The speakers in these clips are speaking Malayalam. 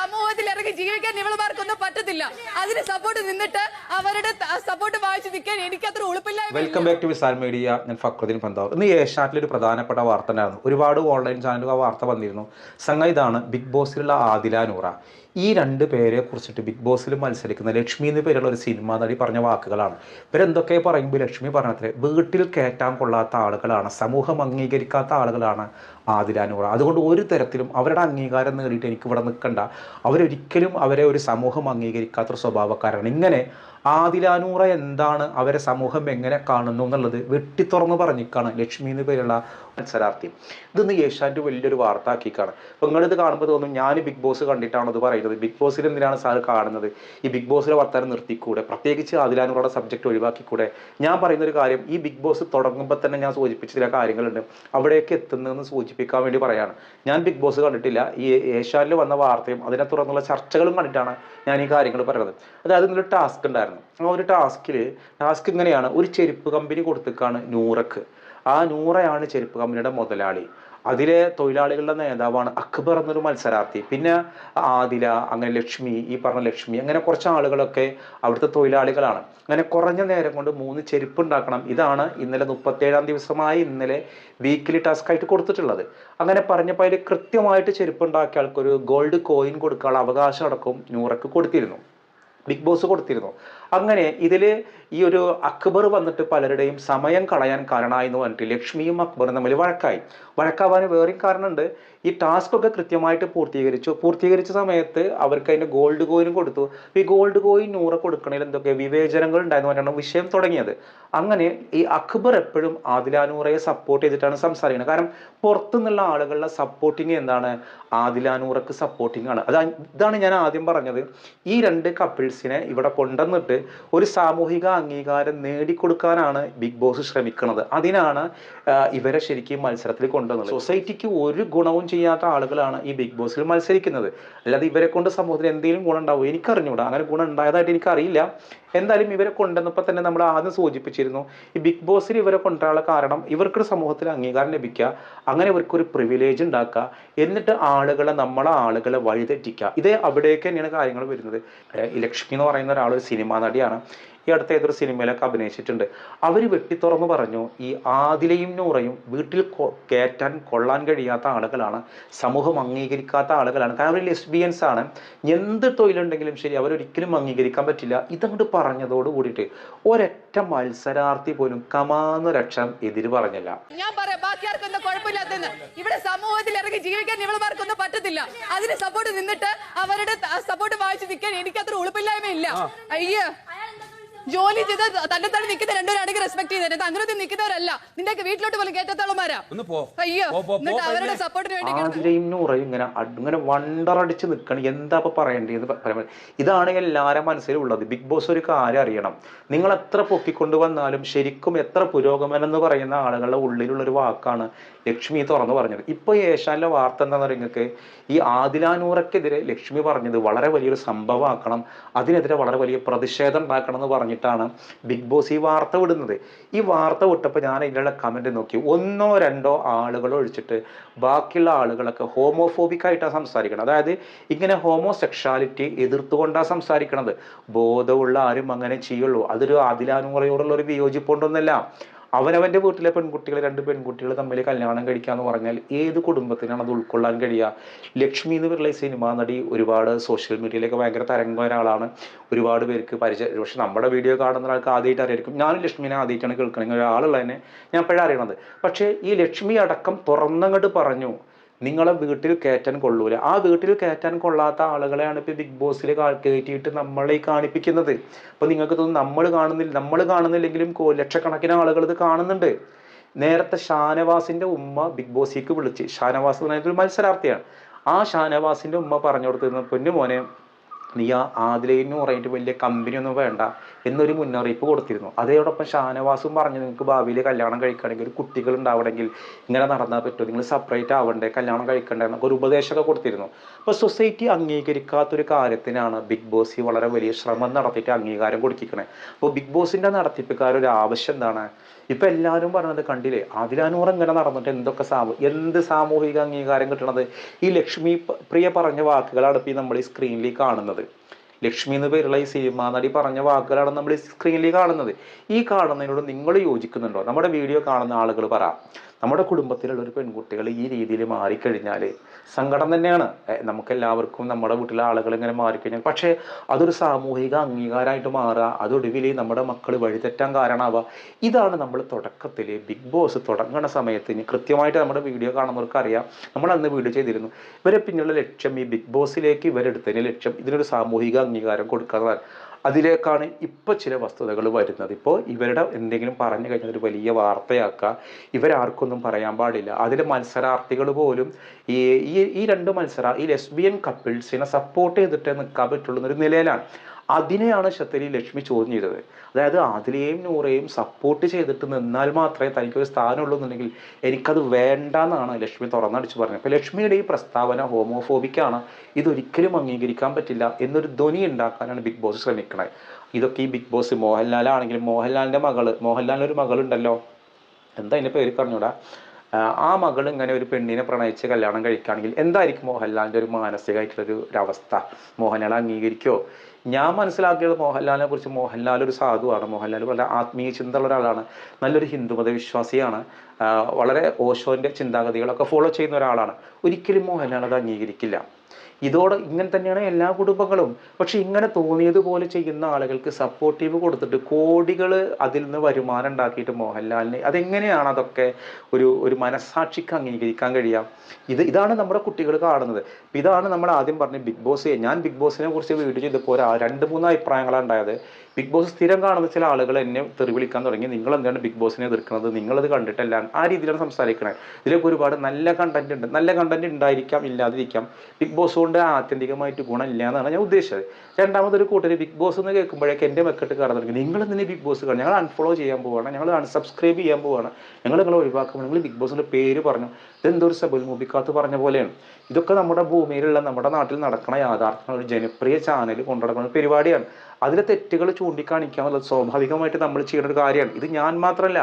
സമൂഹത്തിൽ ഇറങ്ങി ജീവിക്കാൻ ഇവളുമാർക്കൊന്നും പറ്റത്തില്ല. അതിന് സപ്പോർട്ട് നിന്നിട്ട് അവരുടെ സപ്പോർട്ട് വായിച്ചു നിൽക്കാൻ എനിക്കത്ര ഉളുപ്പില്ല welcome back to Visal media ഞാൻ ഫക്രുദ്ദീൻ പന്താവ് ഇന്ന് ഏഷ്യാനെറ്റിൽ ഒരു പ്രധാനപ്പെട്ട വാർത്ത ഉണ്ടായിരുന്നു. ഒരുപാട് ഓൺലൈൻ ചാനലുകൾ ആ വാർത്ത വന്നിരുന്നു. സംഗതി ഇതാണ് ബിഗ് ബോസിലുള്ള ആദില നൂറ. ഈ രണ്ട് പേരെ കുറിച്ചിട്ട് ബിഗ് ബോസിൽ മത്സരിക്കുന്ന ലക്ഷ്മി എന്ന് പേരുള്ള ഒരു സിനിമാ നടി പറഞ്ഞ വാക്കുകളാണ്. ഇവരെന്തൊക്കെ പറയുമ്പോൾ ലക്ഷ്മി പറഞ്ഞത്രേ? വീട്ടിൽ കയറ്റാൻ കൊള്ളാത്ത ആളുകളാണ് സമൂഹം അംഗീകരിക്കാത്ത ആളുകളാണ് ആദില അതുകൊണ്ട് ഒരു തരത്തിലും അവരുടെ അംഗീകാരം നേടിയിട്ട് എനിക്ക് ഇവിടെ നിൽക്കണ്ട അവരൊരിക്കലും അവരെ ഒരു സമൂഹം അംഗീകരിക്കാത്തൊരു സ്വഭാവക്കാരാണ്. ഇങ്ങനെ ആദിലാനൂറ എന്താണ് അവരെ സമൂഹം എങ്ങനെ കാണുന്നു എന്നുള്ളത് വെട്ടിത്തുറന്ന് പറഞ്ഞിക്കാണ് ലക്ഷ്മി എന്ന് പേരുള്ള മത്സരാർത്ഥി. ഇതൊന്ന് ഏഷ്യാന്റെ വലിയൊരു വാർത്ത ആക്കിക്കാണ് അപ്പോൾ നിങ്ങളിത് കാണുമ്പോൾ തോന്നും ഞാൻ ബിഗ് ബോസ് കണ്ടിട്ടാണ് ഇത് പറയുന്നത്. ബിഗ് ബോസിൽ എന്തിനാണ് സാർ കാണുന്നത്? ഈ ബിഗ് ബോസിലെ വർത്താനം നിർത്തിക്കൂടെ? പ്രത്യേകിച്ച് ആദിലാനൂറയുടെ സബ്ജക്റ്റ് ഒഴിവാക്കിക്കൂടെ? ഞാൻ പറയുന്ന ഒരു കാര്യം ഈ ബിഗ് ബോസ് തുടങ്ങുമ്പോൾ തന്നെ ഞാൻ സൂചിപ്പിച്ച ചില കാര്യങ്ങളുണ്ട്. അവിടേക്ക് എത്തുന്നതെന്ന് സൂചിപ്പിക്കാൻ വേണ്ടി പറയാണ്. ഞാൻ ബിഗ് ബോസ് കണ്ടിട്ടില്ല. ഈ ഏഷ്യാനിൽ വന്ന വാർത്തയും അതിനെ തുടർന്നുള്ള ചർച്ചകളും കണ്ടിട്ടാണ് ഞാൻ ഈ കാര്യങ്ങൾ പറയുന്നത്. അതായത് ഇന്നൊരു ടാസ്ക് ഉണ്ടായിരുന്നു. ആ ഒരു ടാസ്കിൽ ടാസ്ക് ഇങ്ങനെയാണ്. ഒരു ചെരുപ്പ് കമ്പനി കൊടുത്തേക്കാണ് നൂറക്ക്. ആ നൂറയാണ് ചെരുപ്പ് കമ്പനിയുടെ മുതലാളി. അതിലെ തൊഴിലാളികളുടെ നേതാവാണ് അക്ബർ എന്നൊരു മത്സരാർത്ഥി. പിന്നെ ആദില അങ്ങനെ ലക്ഷ്മി ഈ പറഞ്ഞ ലക്ഷ്മി അങ്ങനെ കുറച്ച് ആളുകളൊക്കെ അവിടുത്തെ തൊഴിലാളികളാണ്. അങ്ങനെ കുറഞ്ഞ നേരം കൊണ്ട് മൂന്ന് ചെരുപ്പ് ഉണ്ടാക്കണം. ഇതാണ് ഇന്നലെ മുപ്പത്തേഴാം ദിവസമായി ഇന്നലെ വീക്കിലി ടാസ്ക് ആയിട്ട് കൊടുത്തിട്ടുള്ളത്. അങ്ങനെ പറഞ്ഞപ്പോൾ അതിൽ കൃത്യമായിട്ട് ചെരുപ്പ് ഉണ്ടാക്കിയ ആൾക്കൊരു ഗോൾഡ് കോയിൻ കൊടുക്കാനുള്ള അവകാശം അടക്കം നൂറക്ക് കൊടുത്തിരുന്നു. ബിഗ് ബോസ് കൊടുത്തിരുന്നു. അങ്ങനെ ഇതിൽ ഈ ഒരു അക്ബർ വന്നിട്ട് പലരുടെയും സമയം കളയാൻ കാരണമായി എന്ന് പറഞ്ഞിട്ട് ലക്ഷ്മിയും അക്ബറും തമ്മിൽ വഴക്കായി. വഴക്കാവാൻ വേറെയും കാരണമുണ്ട്. ഈ ടാസ്ക് ഒക്കെ കൃത്യമായിട്ട് പൂർത്തീകരിച്ചു. പൂർത്തീകരിച്ച സമയത്ത് അവർക്ക് അതിന്റെ ഗോൾഡ് കോയിനും കൊടുത്തു. ഈ ഗോൾഡ് കോയിൻ നൂറ് കൊടുക്കണതിൽ എന്തൊക്കെ വിവേചനങ്ങൾ ഉണ്ടായെന്ന് പറഞ്ഞാണ് വിഷയം തുടങ്ങിയത്. അങ്ങനെ ഈ അക്ബർ എപ്പോഴും ആദിലാനൂറയെ സപ്പോർട്ട് ചെയ്തിട്ടാണ് സംസാരിക്കുന്നത്. കാരണം പുറത്തുനിന്നുള്ള ആളുകളുടെ സപ്പോർട്ടിങ് എന്താണ്? ആദിലാനൂറക്ക് സപ്പോർട്ടിങ് ആണ്. അതാ ഇതാണ് ഞാൻ ആദ്യം പറഞ്ഞത്. ഈ രണ്ട് കപ്പിൾസിനെ ഇവിടെ കൊണ്ടുവന്നിട്ട് ഒരു സാമൂഹിക അംഗീകാരം നേടിക്കൊടുക്കാനാണ് ബിഗ് ബോസ് ശ്രമിക്കുന്നത്. അതിനാണ് ഇവരെ ശരിക്കും മത്സരത്തിൽ കൊണ്ടുവന്നത്. സൊസൈറ്റിക്ക് ഒരു ഗുണവും ചെയ്യാത്ത ആളുകളാണ് ഈ ബിഗ് ബോസിൽ മത്സരിക്കുന്നത്. അല്ലാതെ ഇവരെ കൊണ്ട് സമൂഹത്തിൽ എന്തെങ്കിലും ഗുണം ഉണ്ടാവും എനിക്കറിഞ്ഞൂടാ. അങ്ങനെ ഗുണം ഉണ്ടായതായിട്ട് എനിക്കറിയില്ല. എന്തായാലും ഇവരെ കൊണ്ടുവന്നപ്പോൾ തന്നെ നമ്മൾ ആദ്യം സൂചിപ്പിച്ചിരുന്നു ഈ ബിഗ് ബോസിൽ ഇവരെ കൊണ്ടുവരാനുള്ള കാരണം ഇവർക്കൊരു സമൂഹത്തിൽ അംഗീകാരം ലഭിക്കുക അങ്ങനെ ഇവർക്കൊരു പ്രിവിലേജ് ഉണ്ടാക്കുക എന്നിട്ട് ആളുകളെ നമ്മളെ ആളുകളെ വഴിതെറ്റിക്കുക. ഇതേ അവിടേക്ക് തന്നെയാണ് കാര്യങ്ങൾ വരുന്നത്. ലക്ഷ്മി എന്ന് പറയുന്ന ഒരാൾ ഒരു സിനിമാ italiana ഈ അടുത്ത ഏതൊരു സിനിമയിലൊക്കെ അഭിനയിച്ചിട്ടുണ്ട്. അവർ വെട്ടിത്തുറന്ന് പറഞ്ഞു ഈ ആദിലയും നൂറയും വീട്ടിൽ കൊ- കയറ്റാൻ കൊള്ളാൻ കഴിയാത്ത ആളുകളാണ് സമൂഹം അംഗീകരിക്കാത്ത ആളുകളാണ്. കാരണം അവർ ലെസ്ബിയൻസ് ആണ്. എന്ത് തൊഴിലുണ്ടെങ്കിലും ശരി അവരൊരിക്കലും അംഗീകരിക്കാൻ പറ്റില്ല. ഇതങ്ങോട്ട് പറഞ്ഞതോട് കൂടിയിട്ട് ഒരൊറ്റ മത്സരാർത്ഥി പോലും കമാന്നൊരക്ഷം എതിര് പറഞ്ഞില്ല. ഞാൻ പറയാം ബാക്കി ആർക്കും എന്താ കുഴപ്പമില്ലാത്തെന്ന് ഇവിടെ സമൂഹത്തിൽ ഇറങ്ങി ജീവിക്കാൻ ഇവളുമാർക്കൊന്നും പറ്റത്തില്ല. അതിന് സപ്പോർട്ട് നിന്നിട്ട് അവരുടെ സപ്പോർട്ട് വായിച്ചു നിൽക്കാൻ എനിക്കത്ര ഉളുപ്പില്ലായ്മ ഇല്ല അയ്യോ. ജോലി ചെയ്ത് തന്നെ തന്നെ നിൽക്കുന്ന രണ്ടുപേരാണെങ്കിൽ റെസ്പെക്ട് ചെയ്തിട്ട് അങ്ങനെ നിൽക്കുന്നവരല്ല. നിന്റെ വീട്ടിലോട്ട് പോലും പോ. അയ്യോ. എന്നിട്ട് അവരുടെ സപ്പോർട്ടിന് വേണ്ടി നൂറയും ഇങ്ങനെ ഇങ്ങനെ വണ്ടറടിച്ച് നിൽക്കണം. എന്താ ഇപ്പൊ പറയേണ്ടത്? ഇതാണ് എല്ലാവരും മനസ്സിലുള്ളത്. ബിഗ് ബോസ് ഒരു കാര്യം അറിയണം. നിങ്ങൾ എത്ര പൊക്കിക്കൊണ്ടു വന്നാലും ശരിക്കും എത്ര പുരോഗമനം എന്ന് പറയുന്ന ആളുകളുടെ ഉള്ളിലുള്ള ഒരു വാക്കാണ് ലക്ഷ്മി തുറന്നു പറഞ്ഞത്. ഇപ്പൊ ഏഷ്യാനിലെ വാർത്ത എന്താണെന്ന് നിങ്ങൾക്ക്? ഈ ആദിലാനൂറക്കെതിരെ ലക്ഷ്മി പറഞ്ഞത് വളരെ വലിയൊരു സംഭവമാക്കണം. അതിനെതിരെ വളരെ വലിയ പ്രതിഷേധം ഉണ്ടാക്കണം എന്ന് പറഞ്ഞിട്ടാണ് ബിഗ് ബോസ് ഈ വാർത്ത വിടുന്നത്. ഈ വാർത്ത വിട്ടപ്പോൾ ഞാൻ ഇതിലുള്ള കമന്റ് നോക്കി. ഒന്നോ രണ്ടോ ആളുകൾ ഒഴിച്ചിട്ട് ബാക്കിയുള്ള ആളുകളൊക്കെ ഹോമോഫോബിക് ആയിട്ടാണ് സംസാരിക്കുന്നത് അതായത് ഇങ്ങനെ ഹോമോസെക്ഷാലിറ്റി എതിർത്തുകൊണ്ടാണ് സംസാരിക്കണത്. ബോധമുള്ള ആരും അങ്ങനെ ചെയ്യുള്ളൂ. അതൊരു ആദിലാനൂറയോടുള്ള ഒരു വിയോജിപ്പുണ്ടൊന്നല്ല അവനവന്റെ വീട്ടിലെ പെൺകുട്ടികൾ രണ്ട് പെൺകുട്ടികൾ തമ്മിൽ കല്യാണം കഴിക്കുക എന്ന് പറഞ്ഞാൽ ഏത് കുടുംബത്തിനാണ് അത് ഉൾക്കൊള്ളാൻ കഴിയുക? ലക്ഷ്മി എന്ന് പറയുന്ന സിനിമാ നടി ഒരുപാട് സോഷ്യൽ മീഡിയയിലൊക്കെ ഭയങ്കര തരംഗം ഒരാളാണ്. ഒരുപാട് പേർക്ക് പരിചയം പക്ഷെ നമ്മുടെ വീഡിയോ കാണുന്ന ആൾക്ക് ആദ്യമായിട്ട് അറിയായിരിക്കും. ഞാനും ലക്ഷ്മിനെ ആദ്യമായിട്ടാണ് കേൾക്കണമെങ്കിൽ ഒരാളുള്ള തന്നെ ഞാൻ എപ്പോഴാണ് അറിയണത്. പക്ഷേ ഈ ലക്ഷ്മി അടക്കം തുറന്നങ്ങോട്ട് പറഞ്ഞു. നിങ്ങളെ വീട്ടിൽ കയറ്റാൻ കൊള്ളൂല. ആ വീട്ടിൽ കയറ്റാൻ കൊള്ളാത്ത ആളുകളെയാണ് ഇപ്പോൾ ബിഗ് ബോസിൽ കയറ്റിയിട്ട് നമ്മളെ കാണിപ്പിക്കുന്നത്. അപ്പോൾ നിങ്ങൾക്ക് തോന്നുന്നു നമ്മൾ കാണുന്നില്ല നമ്മൾ കാണുന്നില്ലെങ്കിലും ലക്ഷക്കണക്കിന് ആളുകൾ ഇത് കാണുന്നുണ്ട്. നേരത്തെ ഷാനവാസിന്റെ ഉമ്മ ബിഗ് ബോസിക്ക് വിളിച്ച് ഷാനവാസ് പറഞ്ഞിട്ട് മത്സരാർത്ഥിയാണ്. ആ ഷാനവാസിന്റെ ഉമ്മ പറഞ്ഞു കൊടുത്തിരുന്ന പൊന്നു മോനെ നീ ആ ആദിലേന്ന് പറഞ്ഞിട്ട് വലിയ കമ്പനി ഒന്നും വേണ്ട. എന്നൊരു മുന്നറിയിപ്പ് കൊടുത്തിരുന്നു. അതോടൊപ്പം ഷാനവാസും പറഞ്ഞു നിങ്ങൾക്ക് ഭാവിയിൽ കല്യാണം കഴിക്കണമെങ്കിൽ കുട്ടികൾ ഉണ്ടാവണമെങ്കിൽ ഇങ്ങനെ നടന്നാൽ പറ്റുമോ നിങ്ങൾ സെപ്പറേറ്റ് ആവണ്ടേ കല്യാണം കഴിക്കണ്ടേ എന്നൊക്കെ ഒരു ഉപദേശമൊക്കെ കൊടുത്തിരുന്നു. അപ്പോൾ സൊസൈറ്റി അംഗീകരിക്കാത്തൊരു കാര്യത്തിനാണ് ബിഗ് ബോസ് വളരെ വലിയ ശ്രമം നടത്തിയിട്ട് അംഗീകാരം കൊടുക്കണേ അപ്പോൾ ബിഗ് ബോസിന്റെ ബോസിന്റെ നടത്തിപ്പുകാരൊരു ആവശ്യം എന്താണ്? ഇപ്പൊ എല്ലാവരും പറഞ്ഞത് കണ്ടില്ലേ ആദിലാനൂർ ഇങ്ങനെ നടന്നിട്ട് എന്തൊക്കെ സാമൂ എന്ത് സാമൂഹിക അംഗീകാരം കിട്ടണത്? ഈ ലക്ഷ്മി പ്രിയ പറഞ്ഞ വാക്കുകളാണ് ഇപ്പൊ നമ്മൾ ഈ സ്ക്രീനിൽ കാണുന്നത്. ലക്ഷ്മി എന്ന് പേരുള്ള ഈ സിനിമാ നടി പറഞ്ഞ വാക്കുകളാണ് നമ്മൾ സ്ക്രീനിൽ കാണുന്നത്. ഈ കാണുന്നതിനോട് നിങ്ങൾ യോജിക്കുന്നുണ്ടോ? നമ്മുടെ വീഡിയോ കാണുന്ന ആളുകൾ പറ. നമ്മുടെ കുടുംബത്തിലുള്ള ഒരു പെൺകുട്ടികൾ ഈ രീതിയിൽ മാറിക്കഴിഞ്ഞാൽ സങ്കടം തന്നെയാണ്. നമുക്കെല്ലാവർക്കും നമ്മുടെ വീട്ടിലെ ആളുകൾ ഇങ്ങനെ മാറിക്കഴിഞ്ഞാൽ. പക്ഷേ അതൊരു സാമൂഹിക അംഗീകാരമായിട്ട് മാറുക അതൊടുവിൽ നമ്മുടെ മക്കൾ വഴിതെറ്റാൻ കാരണമാവുക ഇതാണ് നമ്മൾ തുടക്കത്തിൽ ബിഗ് ബോസ് തുടങ്ങുന്ന സമയത്ത് കൃത്യമായിട്ട് നമ്മുടെ വീഡിയോ കാണുന്നവർക്ക് അറിയാം. നമ്മൾ അന്ന് വീഡിയോ ചെയ്തിരുന്നു. ഇവരെ പിന്നുള്ള ലക്ഷ്യം ഈ ബിഗ് ബോസിലേക്ക് ഇവരെടുത്തതിന് ലക്ഷ്യം ഇതിനൊരു സാമൂഹിക അംഗീകാരം കൊടുക്കുന്നതാണ് അതിലേക്കാണ് ഇപ്പോൾ ചില വസ്തുതകൾ വരുന്നത്. ഇപ്പോൾ ഇവരുടെ എന്തെങ്കിലും പറഞ്ഞു കഴിഞ്ഞാൽ ഒരു വലിയ വാർത്തയാക്കുക. ഇവരാർക്കൊന്നും പറയാൻ പാടില്ല. അതിൽ മത്സരാർത്ഥികൾ പോലും ഈ ഈ രണ്ട് മത്സര ഈ ലെസ്ബിയൻ കപ്പിൾസിനെ സപ്പോർട്ട് ചെയ്തിട്ടേ നിൽക്കാൻ പറ്റുള്ളൂ എന്നൊരു നിലയിലാണ്. അതിനെയാണ് ശത്തരി ലക്ഷ്മി ചോദ്യം ചെയ്തത്. അതായത് ആദിലെയും നൂറേയും സപ്പോർട്ട് ചെയ്തിട്ട് നിന്നാൽ മാത്രമേ തനിക്കൊരു സ്ഥാനമുള്ളൂ എന്നുണ്ടെങ്കിൽ എനിക്കത് വേണ്ടെന്നാണ് ലക്ഷ്മി തുറന്നടിച്ച് പറഞ്ഞത്. അപ്പോൾ ലക്ഷ്മിയുടെ ഈ പ്രസ്താവന ഹോമോഫോബിക്കാണ് ഇതൊരിക്കലും അംഗീകരിക്കാൻ പറ്റില്ല എന്നൊരു ധ്വനി ഉണ്ടാക്കാനാണ് ബിഗ് ബോസ് ശ്രമിക്കുന്നത് ഇതൊക്കെ ഈ ബിഗ് ബോസ് മോഹൻലാലാണെങ്കിലും മോഹൻലാലിന്റെ മകൾ ഒരു മകളുണ്ടല്ലോ. എന്താ അതിന്റെ പേര് പറഞ്ഞൂടാ? ആ മകൾ ഇങ്ങനെ ഒരു പെണ്ണിനെ പ്രണയിച്ച് കല്യാണം കഴിക്കുകയാണെങ്കിൽ എന്തായിരിക്കും മോഹൻലാലിന്റെ ഒരു മാനസികമായിട്ടുള്ളൊരു ഒരു അവസ്ഥ മോഹൻലാൽ അംഗീകരിക്കോ ഞാൻ മനസ്സിലാക്കിയത് മോഹൻലാലിനെ കുറിച്ച് മോഹൻലാൽ ഒരു സാധുവാണ്. മോഹൻലാൽ വളരെ ആത്മീയ ചിന്തയുള്ള ഒരാളാണ്. നല്ലൊരു ഹിന്ദുമത വിശ്വാസിയാണ് വളരെ ഓഷോന്റെ ചിന്താഗതികളൊക്കെ ഫോളോ ചെയ്യുന്ന ഒരാളാണ്. ഒരിക്കലും മോഹൻലാൽ അത് അംഗീകരിക്കില്ല. ഇതോടെ ഇങ്ങനെ തന്നെയാണ് എല്ലാ കുടുംബങ്ങളും. പക്ഷെ ഇങ്ങനെ തോന്നിയതുപോലെ ചെയ്യുന്ന ആളുകൾക്ക് സപ്പോർട്ടീവ് കൊടുത്തിട്ട് കോടികൾ അതിൽ നിന്ന് വരുമാനം ഉണ്ടാക്കിയിട്ട് മോഹൻലാലിന്. അതെങ്ങനെയാണ് അതൊക്കെ ഒരു ഒരു മനസ്സാക്ഷിക്ക് അംഗീകരിക്കാൻ കഴിയാം ഇത് ഇതാണ് നമ്മുടെ കുട്ടികൾ കാണുന്നത്. ഇതാണ് നമ്മൾ ആദ്യം പറഞ്ഞ ബിഗ് ബോസ്. ഞാൻ ബിഗ് ബോസിനെ കുറിച്ച് വീഡിയോ ചെയ്തപ്പോൾ രണ്ട് മൂന്ന് അഭിപ്രായങ്ങളാണ് ഉണ്ടായത്. ബിഗ് ബോസ് സ്ഥിരം കാണുന്ന ചില ആളുകൾ എന്നെ തെറി വിളിക്കാൻ തുടങ്ങി. നിങ്ങൾ എന്താണ് ബിഗ് ബോസിനെ എതിർക്കുന്നത്? നിങ്ങളത് കണ്ടിട്ടല്ല. ആ രീതിയിലാണ് സംസാരിക്കുന്നത് ഇതിലൊക്കെ ഒരുപാട് നല്ല കണ്ടന്റ് ഉണ്ട്. നല്ല കണ്ടന്റ് ഉണ്ടായിരിക്കാം ഇല്ലാതിരിക്കാം. ബിഗ് ബോസ് കൊണ്ട് ആത്യന്തികമായിട്ട് ഗുണമില്ല എന്നാണ് ഞാൻ ഉദ്ദേശിച്ചത്. രണ്ടാമതൊരു കൂട്ടർ ബിഗ് ബോസ് എന്ന് കേൾക്കുമ്പോഴേക്ക് എന്റെ മെക്കെട്ട് കയറാൻ തുടങ്ങി. നിങ്ങൾ എന്തിനാ ബിഗ് ബോസ് കാണും ഞങ്ങൾ അൺഫോളോ ചെയ്യാൻ പോവാണ്. ഞങ്ങൾ അൺസബ്സ്ക്രൈബ് ചെയ്യാൻ പോവാണ്. ഞങ്ങൾ നിങ്ങൾ ഒഴിവാക്കുമ്പോൾ നിങ്ങൾ ബിഗ് ബോസിന്റെ പേര് പറഞ്ഞു. ഇതെന്തോ ഒരു സബൽ മുബിക്കാത്ത് പറഞ്ഞ പോലെയാണ്. ഇതൊക്കെ നമ്മുടെ ഭൂമിയിലുള്ള നമ്മുടെ നാട്ടിൽ നടക്കുന്ന യാഥാർത്ഥ്യങ്ങൾ ഒരു ജനപ്രിയ ചാനൽ കൊണ്ടുനടക്കുന്ന പരിപാടിയാണ്. അതിലെ തെറ്റുകൾ ചൂണ്ടിക്കാണിക്കുക എന്നുള്ളത് സ്വാഭാവികമായിട്ട് നമ്മൾ ചെയ്യുന്ന ഒരു കാര്യമാണ്. ഇത് ഞാൻ മാത്രമല്ല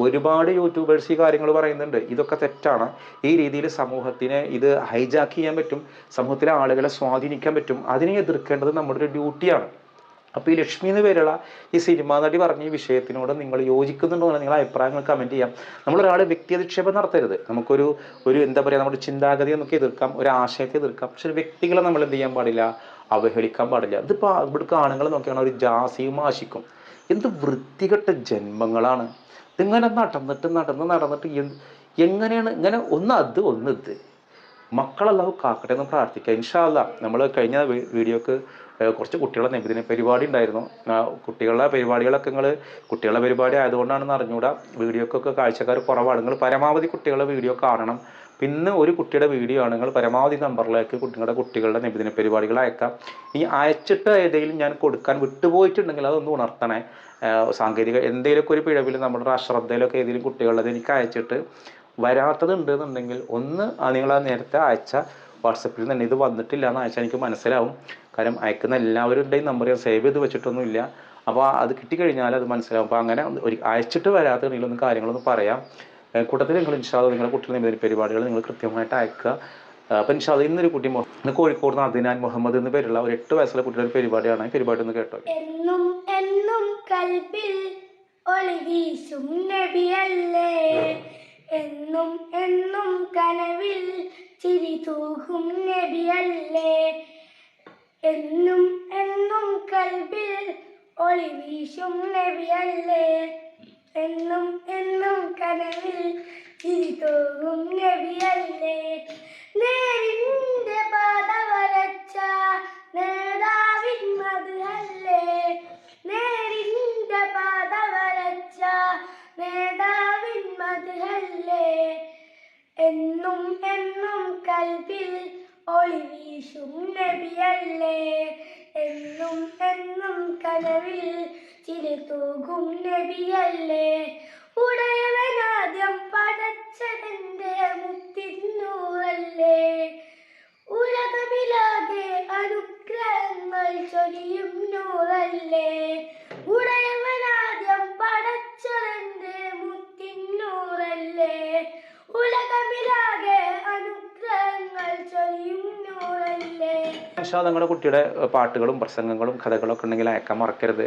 ഒരുപാട് യൂട്യൂബേഴ്സ് ഈ കാര്യങ്ങൾ പറയുന്നുണ്ട്. ഇതൊക്കെ തെറ്റാണ്. ഈ രീതിയിൽ സമൂഹത്തിനെ ഇത് ഹൈജാക്ക് ചെയ്യാൻ പറ്റും. സമൂഹത്തിലെ ആളുകളെ സ്വാധീനിക്കാൻ പറ്റും. അതിനെ എതിർക്കേണ്ടത് നമ്മുടെ ഒരു ഡ്യൂട്ടിയാണ് അപ്പോൾ ഈ ലക്ഷ്മി എന്ന് പേരുള്ള ഈ സിനിമാ നടി പറഞ്ഞ ഈ വിഷയത്തിനോട് നിങ്ങൾ യോജിക്കുന്നുണ്ടോ എന്ന് നിങ്ങൾ അഭിപ്രായങ്ങൾ കമന്റ് ചെയ്യാം. നമ്മളൊരാളെ വ്യക്തിയധിക്ഷേപം നടത്തരുത്. നമുക്കൊരു ഒരു എന്താ പറയുക നമ്മുടെ ചിന്താഗതിയെ നമുക്ക് എതിർക്കാം. ഒരു ആശയത്തെ എതിർക്കാം. പക്ഷെ വ്യക്തികളെ നമ്മൾ എന്ത് ചെയ്യാൻ പാടില്ല? അവഹേളിക്കാൻ പാടില്ല. ഇതിപ്പോൾ ഇവിടുത്തെ ആണുങ്ങൾ നോക്കിയാണ് ഒരു ജാസിയും ആശിക്കും. എന്ത് വൃത്തികെട്ട ജന്മങ്ങളാണ്. ഇതിങ്ങനെ നടന്നിട്ട് നടന്ന് നടന്നിട്ട് എങ്ങനെയാണ് ഇങ്ങനെ ഒന്ന് അത് ഒന്ന് ഇത്. മക്കളെല്ലാം കാക്കട്ടെ എന്ന് പ്രാർത്ഥിക്കുക ഇൻഷാല്ല നമ്മൾ കഴിഞ്ഞ വീഡിയോക്ക് കുറച്ച് കുട്ടികളെ നബിദിന പരിപാടി ഉണ്ടായിരുന്നു. കുട്ടികളുടെ പരിപാടികളൊക്കെ നിങ്ങൾ കുട്ടികളുടെ പരിപാടി ആയതുകൊണ്ടാണെന്ന് അറിഞ്ഞുകൂടാ വീഡിയോക്കൊക്കെ കാഴ്ചക്കാർ കുറവാണ്. നിങ്ങൾ പരമാവധി കുട്ടികളുടെ വീഡിയോ കാണണം. പിന്നെ ഒരു കുട്ടിയുടെ വീഡിയോ ആണ്. നിങ്ങൾ പരമാവധി നമ്പറിലേക്ക് കുട്ടികളുടെ കുട്ടികളുടെ നബിദിന പരിപാടികൾ അയക്കാം. ഈ അയച്ചിട്ട് ഏതെങ്കിലും ഞാൻ കൊടുക്കാൻ വിട്ടുപോയിട്ടുണ്ടെങ്കിൽ അതൊന്ന് ഉണർത്തണേ. സാങ്കേതിക എന്തെങ്കിലുമൊക്കെ ഒരു പിഴവിൽ നമ്മുടെ അശ്രദ്ധയിലൊക്കെ ഏതെങ്കിലും കുട്ടികളുടെ എനിക്ക് അയച്ചിട്ട് വരാത്തത് ഉണ്ടെന്നുണ്ടെങ്കിൽ ഒന്ന് നിങ്ങൾ ആ നേരത്തെ അയച്ച വാട്സപ്പിൽ തന്നെ ഇത് വന്നിട്ടില്ല എന്ന് അയച്ചാൽ എനിക്ക് മനസ്സിലാവും. കാരണം അയക്കുന്ന എല്ലാവരുടെയും നമ്പർ ഞാൻ സേവ് ചെയ്ത് വെച്ചിട്ടൊന്നുമില്ല. അപ്പോൾ അത് കിട്ടിക്കഴിഞ്ഞാൽ അത് മനസ്സിലാവും. അപ്പോൾ അങ്ങനെ ഒരു അയച്ചിട്ട് വരാത്ത ഒന്ന് കാര്യങ്ങളൊന്ന് പറയാം. കൂട്ടത്തിൽ നിങ്ങൾ ഇൻഷാദ് നിങ്ങളുടെ കുട്ടികളുടെ നിബന്ധന പരിപാടികൾ നിങ്ങൾ കൃത്യമായിട്ട് അയക്കുക. അപ്പം ഇൻഷാദ് ഇന്നൊരു കുട്ടി ഇന്ന് കോഴിക്കോട് നിന്ന് അദിനാൻ മുഹമ്മദ് എന്ന് പേരുള്ള ഒരു എട്ട് വയസ്സുള്ള കുട്ടിയുടെ ഒരു പരിപാടിയാണ്. ഈ പരിപാടി ഒന്ന് കേട്ടോ. എന്നും എന്നും കൽബിൽ നബിയല്ലേ? എന്നും എന്നും കനവിൽ ചിരി തൂകും നബിയല്ലേ? എന്നും എന്നും കൽബിൽ ഒളിവീശും നബിയല്ലേ? എന്നും എന്നും കനവിൽ ചിരി തൂകും നബിയല്ലേ. നേരിന്റെ പാത വരച്ച നേതാവിൻ മധുരല്ലേ നേരിന്റെ പാത വരച്ച നേതാവിൻ മധുരല്ലേ എന്നും എന്നും കൽവിൽ ഒളിവീശും നബിയല്ലേ. എന്നും എന്നും കനവിൽ ചിരി തൂകും നബിയല്ലേ ഉടയവനാദ്യം പടച്ചതെന്റെ മുത്തിന്നൂറല്ലേ ഉലകമിലാകെ അനുഗ്രഹങ്ങൾ ചൊരിയും നൂറല്ലേ? ഉടയവനാദ്യം പടച്ചതെന്റെ മുത്തിന്നൂറല്ലേ ഉലകമിലാകെ അനുഗ്രഹങ്ങൾ ചൊരിയും നൂറല്ലേ? നിങ്ങളുടെ കുട്ടിയുടെ പാട്ടുകളും പ്രസംഗങ്ങളും കഥകളൊക്കെ ഉണ്ടെങ്കിൽ അയക്കാൻ മറക്കരുത്.